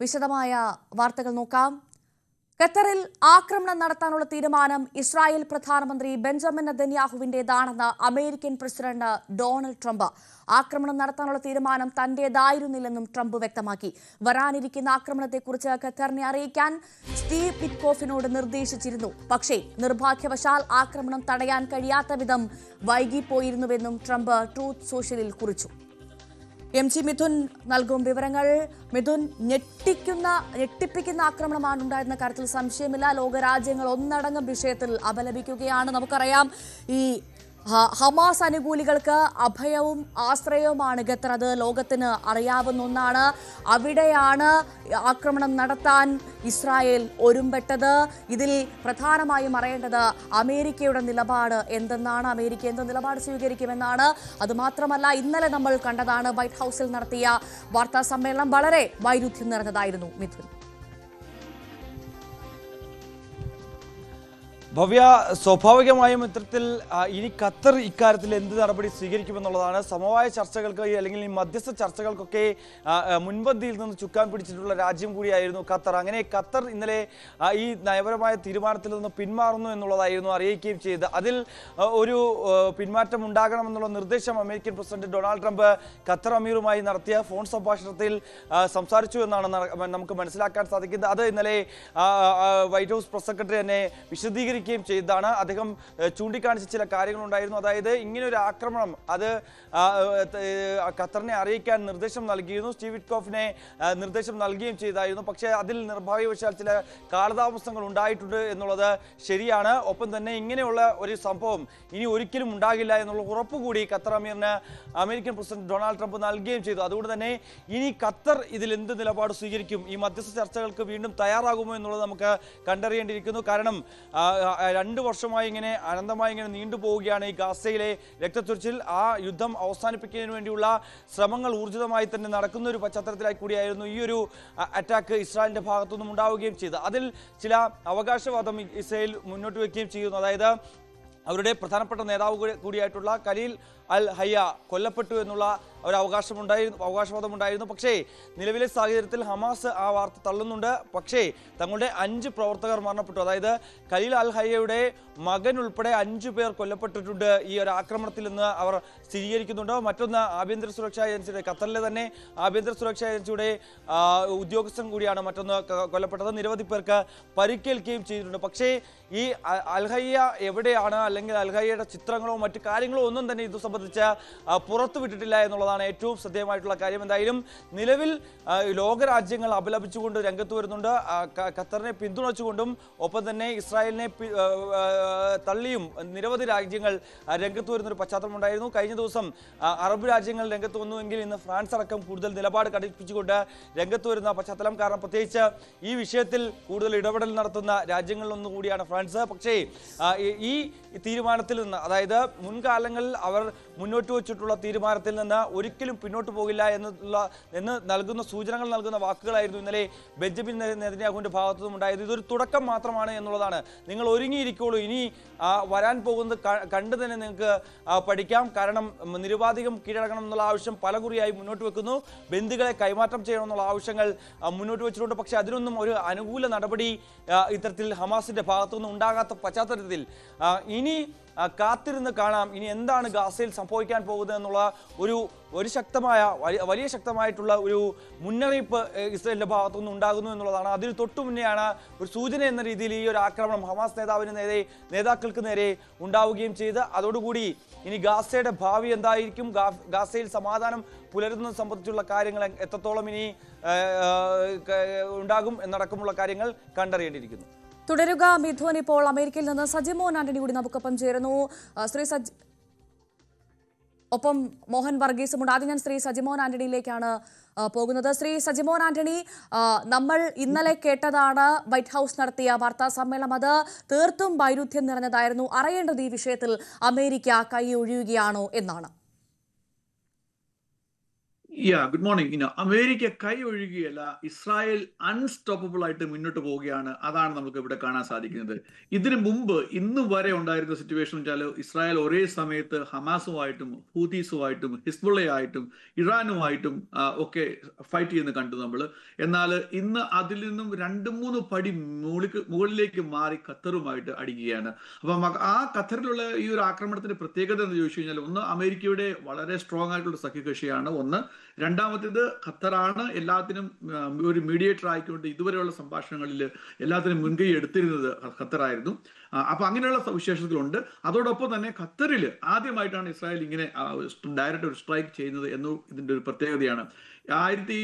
വിശദമായ വാർത്തകൾ നോക്കാം. ഖത്തറിൽ ആക്രമണം നടത്താനുള്ള തീരുമാനം ഇസ്രായേൽ പ്രധാനമന്ത്രി ബെഞ്ചമിൻ നെതന്യാഹുവിന്റേതാണെന്ന് അമേരിക്കൻ പ്രസിഡന്റ് ഡൊണാൾഡ് ട്രംപ്. ആക്രമണം നടത്താനുള്ള തീരുമാനം തന്റേതായിരുന്നില്ലെന്നും ട്രംപ് വ്യക്തമാക്കി. വരാനിരിക്കുന്ന ആക്രമണത്തെക്കുറിച്ച് ഖത്തറിനെ അറിയിക്കാൻ സ്റ്റീവ് പിറ്റ്കോഫിനോട് നിർദ്ദേശിച്ചിരുന്നു. പക്ഷേ നിർഭാഗ്യവശാൽ ആക്രമണം തടയാൻ കഴിയാത്ത വിധം വൈകിപ്പോയിരുന്നുവെന്നും ട്രംപ് ട്രൂത്ത് സോഷ്യലിൽ കുറിച്ചു. എം ജി മിഥുൻ നൽകും വിവരങ്ങൾ. മിഥുൻ ഞെട്ടിക്കുന്ന ഞെട്ടിപ്പിക്കുന്ന ആക്രമണമാണ് ഉണ്ടായിരുന്ന കാര്യത്തിൽ സംശയമില്ല. ലോകരാജ്യങ്ങൾ ഒന്നടങ്കം വിഷയത്തിൽ അപലപിക്കുകയാണ്. നമുക്കറിയാം ഈ ഹമാസ് അനുകൂലികൾക്ക് അഭയവും ആശ്രയവുമാണ് ഖത്തർ. അത് ലോകത്തിന് അറിയാവുന്ന ഒന്നാണ്. അവിടെയാണ് ആക്രമണം നടത്താൻ ഇസ്രായേൽ ഒരുമ്പെട്ടത്. ഇതിൽ പ്രധാനമായും അറിയേണ്ടത് അമേരിക്കയുടെ നിലപാട് എന്തെന്നാണ് അമേരിക്ക എന്ത് നിലപാട് സ്വീകരിക്കുമെന്നാണ്. അതുമാത്രമല്ല ഇന്നലെ നമ്മൾ കണ്ടതാണ് വൈറ്റ് ഹൗസിൽ നടത്തിയ വാർത്താ സമ്മേളനം വളരെ വൈരുദ്ധ്യം നിറഞ്ഞതായിരുന്നു മിഥുൻ. ഭവ്യ സ്വാഭാവികമായും ഇത്തരത്തിൽ ഇനി ഖത്തർ ഇക്കാര്യത്തിൽ എന്ത് നടപടി സ്വീകരിക്കുമെന്നുള്ളതാണ് സമവായ ചർച്ചകൾക്ക് അല്ലെങ്കിൽ ഈ മധ്യസ്ഥ ചർച്ചകൾക്കൊക്കെ മുൻപന്തിയിൽ നിന്ന് ചുക്കാൻ പിടിച്ചിട്ടുള്ള രാജ്യം കൂടിയായിരുന്നു ഖത്തർ. അങ്ങനെ ഖത്തർ ഇന്നലെ ഈ നയപരമായ തീരുമാനത്തിൽ നിന്ന് പിന്മാറുന്നു എന്നുള്ളതായിരുന്നു അറിയിക്കുകയും ചെയ്തത്. അതിൽ ഒരു പിന്മാറ്റം ഉണ്ടാകണമെന്നുള്ള നിർദ്ദേശം American president Donald Trump Qatar അമീറുമായി നടത്തിയ ഫോൺ സംഭാഷണത്തിൽ സംസാരിച്ചു എന്നാണ് നമുക്ക് മനസ്സിലാക്കാൻ സാധിക്കുന്നത്. അത് ഇന്നലെ വൈറ്റ് ഹൗസ് പ്രസ് സെക്രട്ടറി തന്നെ വിശദീകരിക്കുകയും ചെയ്തതാണ്. അദ്ദേഹം ചൂണ്ടിക്കാണിച്ച ചില കാര്യങ്ങളുണ്ടായിരുന്നു. അതായത് ഇങ്ങനെ ഒരു ആക്രമണം അത് ഖത്തറിനെ അറിയിക്കാൻ നിർദ്ദേശം നൽകിയിരുന്നു. സ്റ്റീവ് വിറ്റ്കോഫിനെ നിർദ്ദേശം നൽകുകയും ചെയ്തായിരുന്നു. പക്ഷേ അതിൽ നിർഭാഗ്യവശാൽ ചില കാലതാമസങ്ങൾ ഉണ്ടായിട്ടുണ്ട് എന്നുള്ളത് ശരിയാണ്. ഒപ്പം തന്നെ ഇങ്ങനെയുള്ള ഒരു സംഭവം ഇനി ഒരിക്കലും ഉണ്ടാകില്ല എന്നുള്ള ഉറപ്പുകൂടി ഖത്തർ അമീറിന് അമേരിക്കൻ പ്രസിഡന്റ് ഡൊണാൾഡ് ട്രംപ് നൽകുകയും ചെയ്തു. അതുകൊണ്ട് തന്നെ ഇനി ഖത്തർ ഇതിൽ എന്ത് നിലപാട് സ്വീകരിക്കും? ഈ മധ്യസ്ഥ ചർച്ചകൾക്ക് വീണ്ടും തയ്യാറാകുമോ എന്നുള്ളത് നമുക്ക് കണ്ടറിയേണ്ടിയിരിക്കുന്നു. കാരണം രണ്ട് വർഷമായി ഇങ്ങനെ അനന്തമായി ഇങ്ങനെ നീണ്ടുപോവുകയാണ് ഈ ഗാസയിലെ രക്തച്ചൊരിച്ചിൽ ആ യുദ്ധം അവസാനിപ്പിക്കുന്നതിന് വേണ്ടിയുള്ള ശ്രമങ്ങൾ ഊർജിതമായി തന്നെ നടക്കുന്ന ഒരു പശ്ചാത്തലത്തിലായി കൂടിയായിരുന്നു ഈ ഒരു അറ്റാക്ക് ഇസ്രായേലിന്റെ ഭാഗത്തുനിന്നും ഉണ്ടാവുകയും ചെയ്തത്. അതിൽ ചില അവകാശവാദം ഇസ്രായേൽ മുന്നോട്ട് വയ്ക്കുകയും ചെയ്യുന്നു. അതായത് അവരുടെ പ്രധാനപ്പെട്ട നേതാവ് കൂടിയായിട്ടുള്ള കലീൽ അൽ ഹയ്യ കൊല്ലപ്പെട്ടു എന്നുള്ള ഒരു അവകാശമുണ്ടായിരുന്നു അവകാശവാദം ഉണ്ടായിരുന്നു പക്ഷേ നിലവിലെ സാഹചര്യത്തിൽ ഹമാസ് ആ വാർത്ത തള്ളുന്നുണ്ട്. പക്ഷേ തങ്ങളുടെ അഞ്ച് പ്രവർത്തകർ മരണപ്പെട്ടു. അതായത് കലീൽ അൽ ഹയ്യയുടെ മകൻ ഉൾപ്പെടെ അഞ്ചു പേർ കൊല്ലപ്പെട്ടിട്ടുണ്ട് ഈ ഒരു ആക്രമണത്തിൽ നിന്ന് അവർ സ്ഥിരീകരിക്കുന്നുണ്ട്. മറ്റൊന്ന് ആഭ്യന്തര സുരക്ഷാ ഏജൻസിയുടെ ഖത്തറിലെ തന്നെ ആഭ്യന്തര സുരക്ഷാ ഏജൻസിയുടെ ഉദ്യോഗസ്ഥൻ കൂടിയാണ് മറ്റൊന്ന് കൊല്ലപ്പെട്ടത്. നിരവധി പേർക്ക് പരിക്കേൽക്കുകയും ചെയ്തിട്ടുണ്ട്. പക്ഷേ ഈ അൽഹയ്യ എവിടെയാണ്? അല്ലെങ്കിൽ അൽഹയ്യയുടെ ചിത്രങ്ങളോ മറ്റു കാര്യങ്ങളോ ഒന്നും തന്നെ ഇത് ആ, പുറത്തു വിട്ടിട്ടില്ല എന്നുള്ളതാണ് ഏറ്റവും ശ്രദ്ധേയമായിട്ടുള്ള കാര്യം. എന്തായാലും നിലവിൽ ലോകരാജ്യങ്ങൾ അപലപിച്ചുകൊണ്ട് രംഗത്ത് വരുന്നുണ്ട്. ഖത്തറിനെ പിന്തുണച്ചുകൊണ്ടും ഒപ്പം തന്നെ ഇസ്രായേലിനെ തള്ളിയും നിരവധി രാജ്യങ്ങൾ രംഗത്ത് വരുന്നൊരു പശ്ചാത്തലം ഉണ്ടായിരുന്നു. കഴിഞ്ഞ ദിവസം അറബ് രാജ്യങ്ങൾ രംഗത്ത് വന്നുവെങ്കിൽ ഇന്ന് ഫ്രാൻസ് അടക്കം കൂടുതൽ നിലപാട് കടുപ്പിച്ചുകൊണ്ട് രംഗത്ത് വരുന്ന പശ്ചാത്തലം. കാരണം പ്രത്യേകിച്ച് ഈ വിഷയത്തിൽ കൂടുതൽ ഇടപെടൽ നടത്തുന്ന രാജ്യങ്ങളിലൊന്നുകൂടിയാണ് ഫ്രാൻസ്. പക്ഷേ ഈ തീരുമാനത്തിൽ നിന്ന് അതായത് മുൻകാലങ്ങളിൽ അവർ മുന്നോട്ട് വെച്ചിട്ടുള്ള തീരുമാനത്തിൽ നിന്ന് ഒരിക്കലും പിന്നോട്ട് പോകില്ല എന്നുള്ള എന്ന് നൽകുന്ന സൂചനകൾ നൽകുന്ന വാക്കുകളായിരുന്നു ഇന്നലെ ബെഞ്ചമിൻ നെതന്യാഹുവിന്റെ ഭാഗത്തു നിന്നും ഉണ്ടായത്. ഇതൊരു തുടക്കം മാത്രമാണ് എന്നുള്ളതാണ്. നിങ്ങൾ ഒരുങ്ങിയിരിക്കുള്ളൂ. ഇനി വരാൻ പോകുന്നത് കണ്ടു തന്നെ നിങ്ങൾക്ക് പഠിക്കാം. കാരണം നിരുപാധികം കീഴടങ്ങണം എന്നുള്ള ആവശ്യം പലകുറിയായി മുന്നോട്ട് വെക്കുന്നു. ബന്ധുക്കളെ കൈമാറ്റം ചെയ്യണം എന്നുള്ള ആവശ്യങ്ങൾ മുന്നോട്ട് വെച്ചിട്ടുണ്ട്. പക്ഷേ അതിനൊന്നും ഒരു അനുകൂല നടപടി ഇത്തരത്തിൽ ഹമാസിന്റെ ഭാഗത്തുനിന്ന് ഉണ്ടാകാത്ത പശ്ചാത്തലത്തിൽ ഇനി കാത്തിരുന്ന് കാണാം. ഇനി എന്താണ് ഗാസയിൽ സംഭവിക്കാൻ പോകുന്നത് എന്നുള്ള ഒരു ഒരു ശക്തമായ വലിയ- ശക്തമായിട്ടുള്ള ഒരു മുന്നറിയിപ്പ് ഇസ്രയേലിന്റെ ഭാഗത്തുനിന്ന് ഉണ്ടാകുന്നു എന്നുള്ളതാണ്. അതിന് തൊട്ടു മുന്നെയാണ് ഒരു സൂചന എന്ന രീതിയിൽ ഈ ഒരു ആക്രമണം ഹമാസ് നേതാവിന് നേരെ നേതാക്കൾക്ക് നേരെ ഉണ്ടാവുകയും ചെയ്ത് അതോടുകൂടി ഇനി ഗാസയുടെ ഭാവി എന്തായിരിക്കും? ഗാസയിൽ സമാധാനം പുലരുന്നത് സംബന്ധിച്ചുള്ള കാര്യങ്ങൾ എത്രത്തോളം ഇനി ഉണ്ടാകും എന്നടക്കമുള്ള കാര്യങ്ങൾ കണ്ടറിയേണ്ടിയിരിക്കുന്നു. തുടരുക. മിഥുൻ ഇപ്പോൾ അമേരിക്കയിൽ നിന്ന് സജിമോൻ ആന്റണി കൂടി നമുക്കൊപ്പം ചേരുന്നു. ശ്രീ സജി ഒപ്പം മോഹൻ വർഗീസുമുണ്ട്. ആദ്യം ഞാൻ ശ്രീ സജിമോൻ ആന്റണിയിലേക്കാണ് പോകുന്നത്. ശ്രീ സജിമോൻ ആന്റണി നമ്മൾ ഇന്നലെ കേട്ടതാണ് വൈറ്റ് ഹൗസ് നടത്തിയ വാർത്താ സമ്മേളനം. അത് തീർത്തും വൈരുദ്ധ്യം നിറഞ്ഞതായിരുന്നു. അറിയേണ്ടത് ഈ വിഷയത്തിൽ അമേരിക്ക കൈ ഒഴിയുകയാണോ എന്നാണ്. യാ ഗുഡ് മോർണിംഗ് ഇന്ന അമേരിക്ക കൈ ഒഴുകിയല്ല ഇസ്രായേൽ അൺസ്റ്റോപ്പബിൾ ആയിട്ട് മുന്നോട്ട് പോവുകയാണ്. അതാണ് നമുക്ക് ഇവിടെ കാണാൻ സാധിക്കുന്നത്. ഇതിനു മുമ്പ് ഇന്ന് വരെ ഉണ്ടായിരുന്ന സിറ്റുവേഷൻ വെച്ചാൽ ഇസ്രായേൽ ഒരേ സമയത്ത് ഹമാസുമായിട്ടും ഹൂതീസുമായിട്ടും ഹിസ്ബുള്ളയായിട്ടും ഇറാനുമായിട്ടും ഒക്കെ ഫൈറ്റ് ചെയ്യുന്ന കണ്ടു നമ്മൾ എന്നാൽ ഇന്ന് അതിൽ നിന്നും രണ്ട് മൂന്ന് പടി മുകളിലേക്ക് മുകളിലേക്ക് മാറി ഖത്തറുമായിട്ട് അടിക്കുകയാണ്. അപ്പം ആ ഖത്തറിലുള്ള ഈ ഒരു ആക്രമണത്തിന്റെ പ്രത്യേകത എന്ന് ചോദിച്ചു കഴിഞ്ഞാൽ ഒന്ന് അമേരിക്കയുടെ വളരെ സ്ട്രോങ് ആയിട്ടുള്ള സഖ്യകക്ഷിയാണ്. ഒന്ന് രണ്ടാമത്തേത് ഖത്തറാണ് എല്ലാത്തിനും ഒരു മീഡിയേറ്റർ ആയിക്കൊണ്ട് ഇതുവരെയുള്ള സംഭാഷണങ്ങളിൽ എല്ലാത്തിനും മുൻകൈ എടുത്തിരുന്നത് ഖത്തറായിരുന്നു. ആ, അപ്പൊ അങ്ങനെയുള്ള സവിശേഷതകളുണ്ട് അതോടൊപ്പം തന്നെ ഖത്തറിൽ ആദ്യമായിട്ടാണ് ഇസ്രായേൽ ഇങ്ങനെ ഡയറക്റ്റ് ഒരു സ്ട്രൈക്ക് ചെയ്യുന്നത് എന്നു ഇതിന്റെ ഒരു പ്രത്യേകതയാണ്. ആയിരത്തി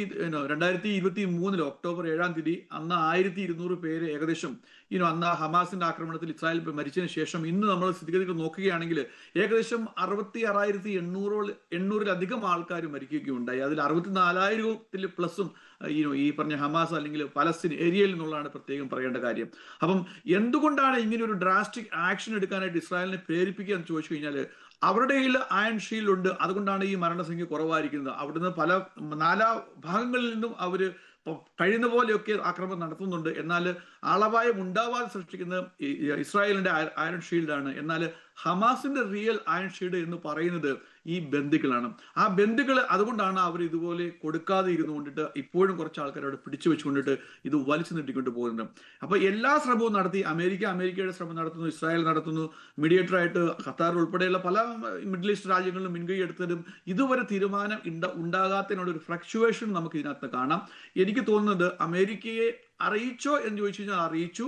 രണ്ടായിരത്തി ഇരുപത്തി മൂന്നിൽ ഒക്ടോബർ ഏഴാം തീയതി അന്ന് ആയിരത്തി ഇരുന്നൂറ് പേര് ഏകദേശം ഇനോ അന്ന് ഹമാസിന്റെ ആക്രമണത്തിൽ ഇസ്രായേൽ മരിച്ചതിന് ശേഷം ഇന്ന് നമ്മൾ സ്ഥിതിഗതികൾ നോക്കുകയാണെങ്കിൽ ഏകദേശം അറുപത്തി ആറായിരത്തി എണ്ണൂറോ എണ്ണൂറിലധികം ആൾക്കാർ മരിക്കുകയുണ്ടായി. അതിൽ അറുപത്തി നാലായിരത്തിൽ പ്ലസും ഈ ഈ പറഞ്ഞ ഹമാസ് അല്ലെങ്കിൽ പലസ്തീൻ ഏരിയയിൽ നിന്നുള്ളതാണ് പ്രത്യേകം പറയേണ്ട കാര്യം. അപ്പം എന്തുകൊണ്ടാണ് ഇങ്ങനെ ഒരു ഡ്രാസ്റ്റിക് ആക്ഷൻ എടുക്കാനായിട്ട് ഇസ്രായേലിനെ പ്രേരിപ്പിക്കുക എന്ന് ചോദിച്ചു കഴിഞ്ഞാൽ അവരുടെ കയ്യിൽ അയൺ ഷീൽഡ് ഉണ്ട്. അതുകൊണ്ടാണ് ഈ മരണസംഖ്യ കുറവായിരിക്കുന്നത്. അവിടുന്ന് പല നാലാ ഭാഗങ്ങളിൽ നിന്നും അവർ കഴിയുന്ന പോലെയൊക്കെ ആക്രമണം നടത്തുന്നുണ്ട്. എന്നാൽ ആളപായം ഉണ്ടാവാതെ സൃഷ്ടിക്കുന്നത് ഇസ്രായേലിന്റെ അയ- അയൺ ഷീൽഡാണ് എന്നാൽ ഹമാസിന്റെ റിയൽ അയൺ ഷീൽഡ് എന്ന് പറയുന്നത് ഈ ബന്ധുക്കളാണ് ആ ബന്ധുക്കൾ അതുകൊണ്ടാണ് അവർ ഇതുപോലെ കൊടുക്കാതെ ഇരുന്നു കൊണ്ടിട്ട് ഇപ്പോഴും കുറച്ച് ആൾക്കാർ അവിടെ പിടിച്ചു വെച്ചുകൊണ്ടിട്ട് ഇത് വലിച്ചു നീട്ടിക്കൊണ്ട് പോകുന്നത്. അപ്പൊ എല്ലാ ശ്രമവും നടത്തി അമേരിക്ക അമേരിക്കയുടെ ശ്രമം നടത്തുന്നു ഇസ്രായേൽ നടത്തുന്നു മീഡിയേറ്ററായിട്ട് ഖത്താർ ഉൾപ്പെടെയുള്ള പല മിഡിൽ ഈസ്റ്റ് രാജ്യങ്ങളിലും മുൻകൈ എടുത്തതും ഇതുവരെ തീരുമാനം ഉണ്ട ഉണ്ടാകാത്തതിനുള്ള ഒരു ഫ്ലക്ച്വേഷൻ നമുക്ക് ഇതിനകത്ത് കാണാം. എനിക്ക് തോന്നുന്നത് അമേരിക്കയെ അറിയിച്ചോ എന്ന് ചോദിച്ചു കഴിഞ്ഞാൽ അറിയിച്ചു.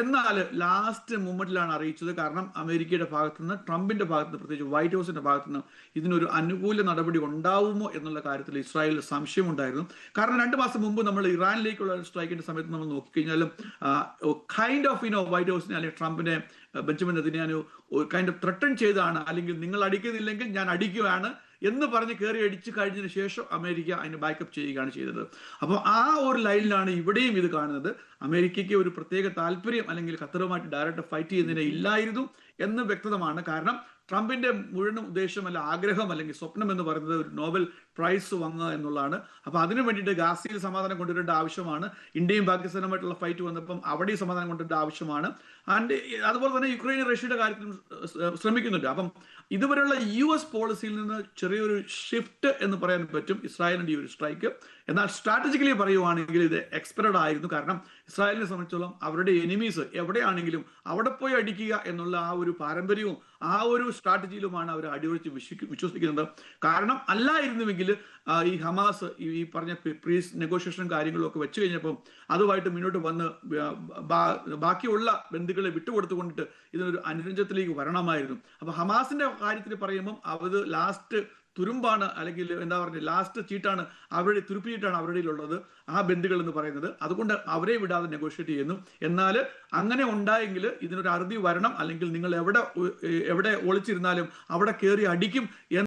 എന്നാൽ ലാസ്റ്റ് മൂമെന്റിലാണ് അറിയിച്ചത്. കാരണം അമേരിക്കയുടെ ഭാഗത്തു നിന്ന് ട്രംപിന്റെ ഭാഗത്ത് നിന്ന് പ്രത്യേകിച്ച് വൈറ്റ് ഹൗസിന്റെ ഭാഗത്തു നിന്ന് ഇതിനൊരു അനുകൂല നടപടി ഉണ്ടാവുമോ എന്നുള്ള കാര്യത്തിൽ ഇസ്രായേലിൽ സംശയമുണ്ടായിരുന്നു. കാരണം രണ്ട് മാസം മുമ്പ് നമ്മൾ ഇറാനിലേക്കുള്ള സ്ട്രൈക്കിന്റെ സമയത്ത് നമ്മൾ നോക്കിക്കഴിഞ്ഞാലും കൈൻഡ് ഓഫ് ഇനോ വൈറ്റ് ഹൗസിനെ അല്ലെങ്കിൽ ട്രംപിനെ Benjamin Netanyahu kind of threaten ചെയ്താണ് അല്ലെങ്കിൽ നിങ്ങൾ അടിക്കുന്നില്ലെങ്കിൽ ഞാൻ അടിക്കുകയാണ് എന്ന് പറഞ്ഞ് കയറി അടിച്ചു കഴിഞ്ഞതിന് ശേഷം അമേരിക്ക അതിന് ബാക്കപ്പ് ചെയ്യുകയാണ് ചെയ്തത്. അപ്പോൾ ആ ഒരു ലൈനിലാണ് ഇവിടെയും ഇത് കാണുന്നത്. അമേരിക്കയ്ക്ക് ഒരു പ്രത്യേക താല്പര്യം അല്ലെങ്കിൽ ഖത്തറുമായിട്ട് ഡയറക്റ്റ് ഫൈറ്റ് ചെയ്യുന്നതിന് ഇല്ലായിരുന്നു എന്ന് വ്യക്തമാണ്. കാരണം ട്രംപിന്റെ മുഴുവൻ ഉദ്ദേശം അല്ല ആഗ്രഹം അല്ലെങ്കിൽ സ്വപ്നം എന്ന് പറയുന്നത് ഒരു നോബൽ പ്രൈസ് വാങ്ങുക എന്നുള്ളതാണ്. അപ്പൊ അതിനു വേണ്ടിയിട്ട് ഗാസയിൽ സമാധാനം കൊണ്ടുവരേണ്ട ആവശ്യമാണ്. ഇന്ത്യയും പാകിസ്ഥാനുമായിട്ടുള്ള ഫൈറ്റ് വന്നപ്പം അവിടെയും സമാധാനം കൊണ്ടുവരേണ്ട ആവശ്യമാണ്. ആൻഡ് അതുപോലെ തന്നെ യുക്രൈൻ റഷ്യയുടെ കാര്യത്തിലും ശ്രമിക്കുന്നുണ്ട്. അപ്പം ഇതുവരെയുള്ള യു എസ് പോളിസിയിൽ നിന്ന് ചെറിയൊരു ഷിഫ്റ്റ് എന്ന് പറയാൻ പറ്റും ഇസ്രായേലിന്റെ ഈ ഒരു സ്ട്രൈക്ക് എന്നാൽ സ്ട്രാറ്റജിക്കലി പറയുവാണെങ്കിൽ ഇത് എക്സ്പെർഡ് ആയിരുന്നു. കാരണം ഇസ്രായേലിനെ സംബന്ധിച്ചോളം അവരുടെ എനിമീസ് എവിടെയാണെങ്കിലും അവിടെ പോയി അടിക്കുക എന്നുള്ള ആ ഒരു പാരമ്പര്യവും ആ ഒരു സ്ട്രാറ്റജിയിലുമാണ് അവർ അടിയൊഴിച്ച് വിശ്വ- വിശ്വസിക്കുന്നത്. കാരണം അല്ലായിരുന്നുവെങ്കിൽ ഈ ഹമാസ് ഈ പറഞ്ഞ പ്രീസ് നെഗോഷിയേഷൻ കാര്യങ്ങളും ഒക്കെ വെച്ച് കഴിഞ്ഞപ്പം അതുമായിട്ട് മുന്നോട്ട് വന്ന് ബാക്കിയുള്ള ബന്ധുക്കളെ വിട്ടുകൊടുത്തുകൊണ്ടിട്ട് ഇതിനൊരു അനുരഞ്ജത്തിലേക്ക് വരണമായിരുന്നു. അപ്പൊ ഹമാസിന്റെ കാര്യത്തിൽ പറയുമ്പം അവർ ലാസ്റ്റ് തുരുമ്പാണ് അല്ലെങ്കിൽ എന്താ പറയുക ലാസ്റ്റ് ചീട്ടാണ് അവരുടെ തുരുപ്പ് ചീട്ടാണ് അവരുടെ ഉള്ളത് ആ ബന്ധുക്കൾ എന്ന് പറയുന്നത്. അതുകൊണ്ട് അവരെ വിടാതെ നെഗോഷിയേറ്റ് ചെയ്യുന്നു. എന്നാൽ അങ്ങനെ ഉണ്ടായെങ്കിൽ ഇതിനൊരു അറുതി വരണം. അല്ലെങ്കിൽ നിങ്ങൾ എവിടെ എവിടെ ഒളിച്ചിരുന്നാലും അവിടെ കയറി അടിക്കും